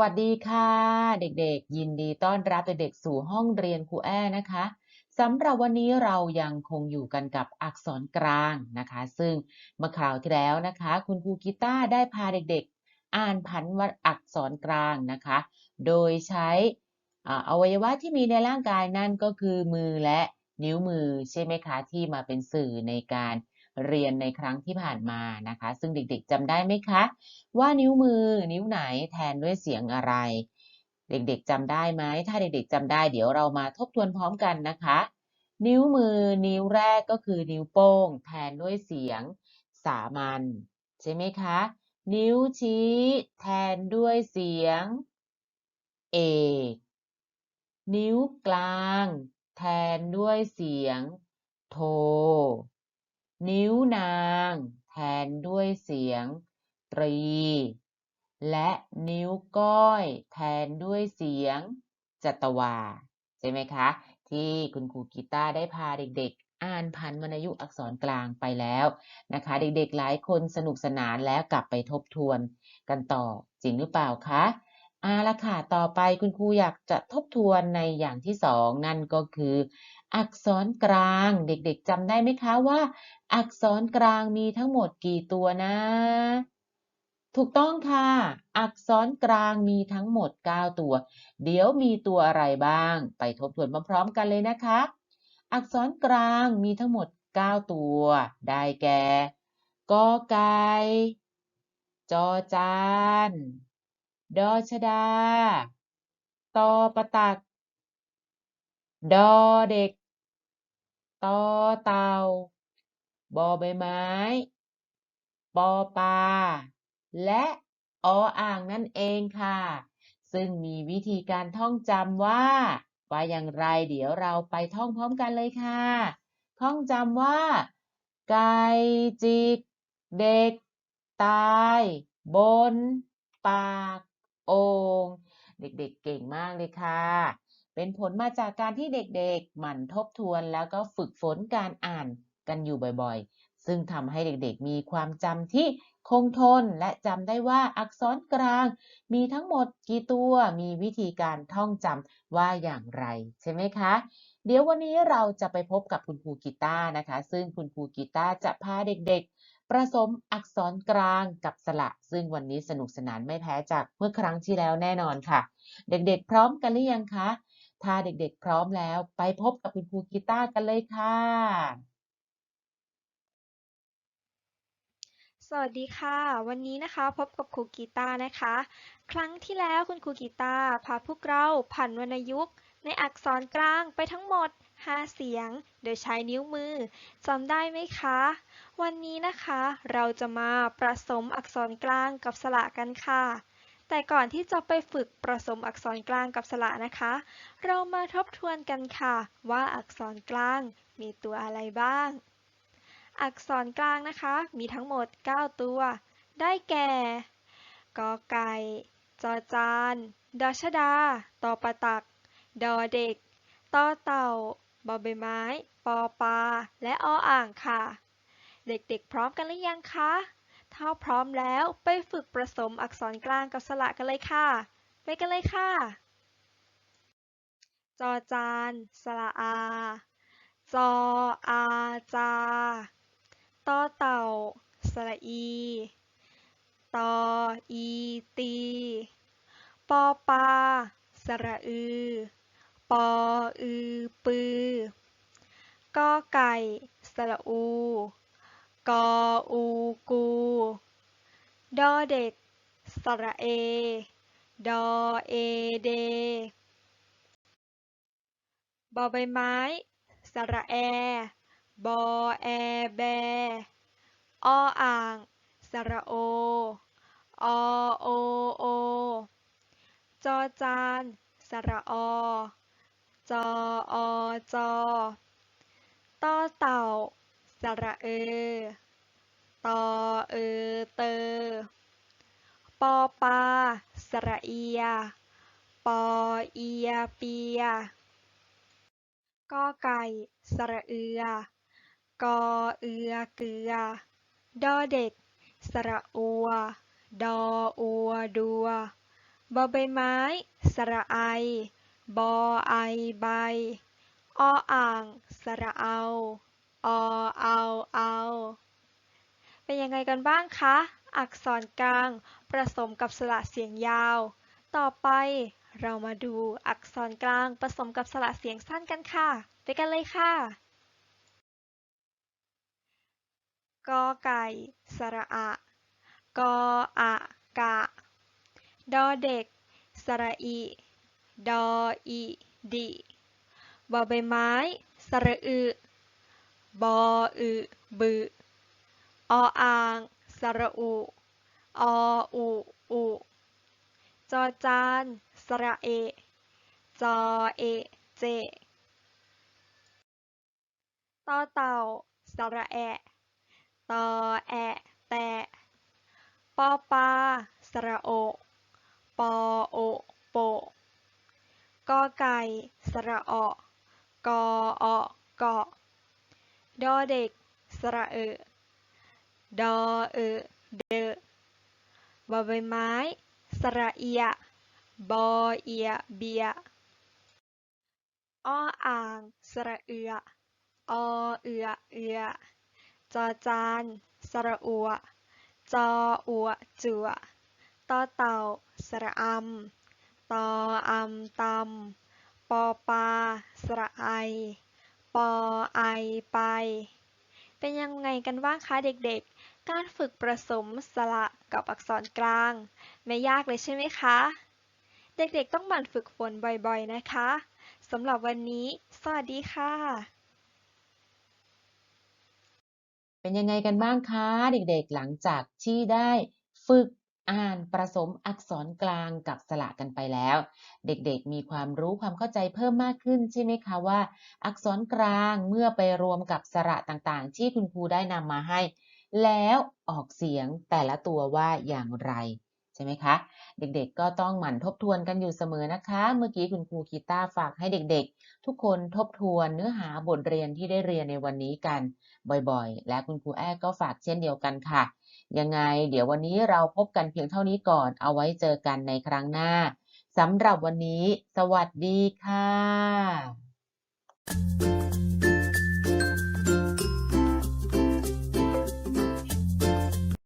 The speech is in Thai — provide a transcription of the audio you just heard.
วัสดีค่ะ เด็กๆ ยินดีต้อนรับเด็กๆสู่ห้องเรียนครูแอ้นะคะสำหรับวันนี้เรายังคงอยู่กันกับอักษรกลางนะคะ ซึ่งเมื่อคราวที่แล้วนะคะ คุณครูกีตาร์ได้พาเด็กๆ อ่านพันวรรณอักษรกลางนะคะ โดยใช้อวัยวะที่มีในร่างกายนั่นก็คือมือและนิ้วมือใช่ไหมคะที่มาเป็นสื่อในการ เรียนในครั้งที่ผ่านมานะคะ ซึ่งเด็กๆจำได้ไหมคะ ว่านิ้วมือนิ้วไหนแทนด้วยเสียงอะไร เด็กๆจำได้ไหมถ้าเด็กๆจำได้เดี๋ยวเรามาทบทวนพร้อมกันนะคะ นิ้วมือนิ้วแรกก็คือนิ้วโป้ง แทนด้วยเสียงสามัญใช่ไหมคะ นิ้วชี้ แทนด้วยเสียงเอกนิ้วกลาง แทนด้วยเสียงโท นิ้วนาง แทนด้วยเสียงตรี และนิ้วก้อยแทนด้วยเสียงจัตวา ใช่ไหมคะ ที่คุณครูกีตาร์ได้พาเด็กๆ อ่านพันวรรณยุกต์อักษรกลางไปแล้วนะคะ เด็กๆหลายคนสนุกสนานแล้วกลับไปทบทวนกันต่อจริงหรือเปล่าคะ เอาละค่ะ ต่อไปคุณครูอยากจะทบทวนในอย่างที่สองนั่นก็คือ อักษรกลาง เด็กๆจำได้ไหมคะว่า อักษรกลางมีทั้งหมดกี่ตัวนะ ถูกต้องค่ะ อักษรกลางมีทั้งหมด 9 ตัว เดี๋ยวมีตัวอะไรบ้าง ไปทบทวนพร้อมๆกันเลยนะคะ อักษรกลางมีทั้งหมด 9 ตัว ได้แก่กอไก่จอจาน ดอชดา ตอประตัก ดอเด็ก ตอเตาบอใบไม้ ปอปลา และออ่างนั่นเองค่ะ ซึ่งมีวิธีการท่องจำว่า ว่าอย่างไรเดี๋ยวเราไปท่องพร้อมกันเลยค่ะ ท่องจำว่า ไก่จิก เด็ก ตาย บน ปาก โอ่งเด็กๆเก่งมากเลยค่ะ เป็นผลมาจากการที่เด็กๆ หมั่นทบทวนแล้วก็ฝึกฝนการอ่านกันอยู่บ่อยๆ ซึ่งทำให้เด็กๆ มีความจำที่คงทนและจำได้ว่าอักษรกลาง มีทั้งหมดกี่ตัวมีวิธีการท่องจำว่าอย่างไรใช่ไหมคะ เดี๋ยววันนี้เราจะไปพบกับคุณครูกีตาร์นะคะ ซึ่งคุณครูกีตาร์จะพาเด็กๆ ประสมอักษรกลางกับสระ ซึ่งวันนี้สนุกสนานไม่แพ้จากเมื่อครั้งที่แล้วแน่นอนค่ะ เด็กๆ พร้อมกันหรือยังคะ ถ้าเด็กๆ พร้อมแล้วไปพบกับคุณครูกีตาร์กันเลยค่ะ สวัสดีค่ะ วันนี้นะคะพบกับครูกีตาร์นะคะ ครั้งที่แล้วคุณครูกีตาร์พาพวกเราผ่านวรรณยุกต์ในอักษรกลางไปทั้งหมด 5 เสียง โดยใช้นิ้วมือจำได้ไหมคะ วันนี้นะคะ เราจะมาประสมอักษรกลางกับสระกันค่ะ แต่ก่อนที่จะไปฝึกประสมอักษรกลางกับสระนะคะ เรามาทบทวนกันค่ะ ว่าอักษรกลางมีตัวอะไรบ้าง อักษรกลางนะคะ มีทั้งหมด 9 ตัว ได้แก่กอไก่จอจานดอชดา ตอปะตัก ดอเด็ก ตอเต่า บอใบไม้ ปอปลาและออ่างค่ะ เด็กๆ พร้อมกันหรือยังคะ ถ้าพร้อมแล้วไปฝึกประสมอักษรกลางกับสระกันเลยค่ะ ไปกันเลยค่ะ จอจาน สระอา จออาจาต่อเต่า สระอีตออีตี ปอปลาสระอือ ปออือปือกอไก่สระอู กออูกู ดอเด็ก สระเอ ดอเอเด บอใบไม้ สระแอ บอแอแบ ออ่าง สระโอ อโอโอ จอจาน สระอ จออจอต่อเต่า สระเอ ตอเออเตอปอปลาสระเอีย ปอเอียเปียกอไก่ สระเอือ กอเอือเกือ ดอเด็ก สระอัว ดออัวดัวบอใบไม้ สระไอ บอไอใบ ออ่าง สระเอา อเอาเอา เป็นยังไงกันบ้างคะ อักษรกลางผสมกับสระเสียงยาว ต่อไปเรามาดูอักษรกลางผสมกับสระเสียงสั้นกันค่ะ ไปกันเลยค่ะกอไก่ สระอะ กออะกะ ดอเด็ก สระอิ ดออิดิบอใบไม้ สระอึบออึบึออ่าง สระอุออุอุจอจาน สระเอ จอเอ เจ ต่อเต่า สระแอะตอแอ แตปอปลาสระโอ ปอโอ กอไก่ สระออกออเกาะดอเด็ก สระเอะดอเอเดอบอใบไม้ สระเอีย บอเอียเบียอ้ออ่าง สระเอืออเอือเอือจอจาน สระอัวจออัวจัวต่อเต่า สระอำ ตออำตำปอปาสระไอ ปอไอไป เป็นยังไงกันบ้างคะเด็กๆ การฝึกผสมสระกับอักษรกลาง ไม่ยากเลยใช่ไหมคะ เด็กๆต้องหมั่นฝึกฝนบ่อยๆนะคะสำหรับวันนี้ สวัสดีค่ะ เป็นยังไงกันบ้างคะเด็กๆ หลังจากที่ได้ฝึก อ่านผสมอักษรกลางกับสระกันไปแล้ว เด็กๆมีความรู้ความเข้าใจเพิ่มมากขึ้นใช่ไหมคะว่า อักษรกลางเมื่อไปรวมกับสระต่างๆ ที่คุณครูได้นำมาให้ แล้วออกเสียงแต่ละตัวว่าอย่างไรใช่ไหมคะ เด็กๆก็ต้องหมั่นทบทวนกันอยู่เสมอนะคะ เมื่อกี้คุณครูคีต้าฝากให้เด็กๆ ทุกคนทบทวนเนื้อหาบทเรียนที่ได้เรียนในวันนี้กัน บ่อยๆ และคุณครูแอ้ก็ฝากเช่นเดียวกันค่ะ ยังไง เดี๋ยววันนี้เราพบกันเพียงเท่านี้ก่อน เอาไว้เจอกันในครั้งหน้าสำหรับวันนี้ สวัสดีค่ะ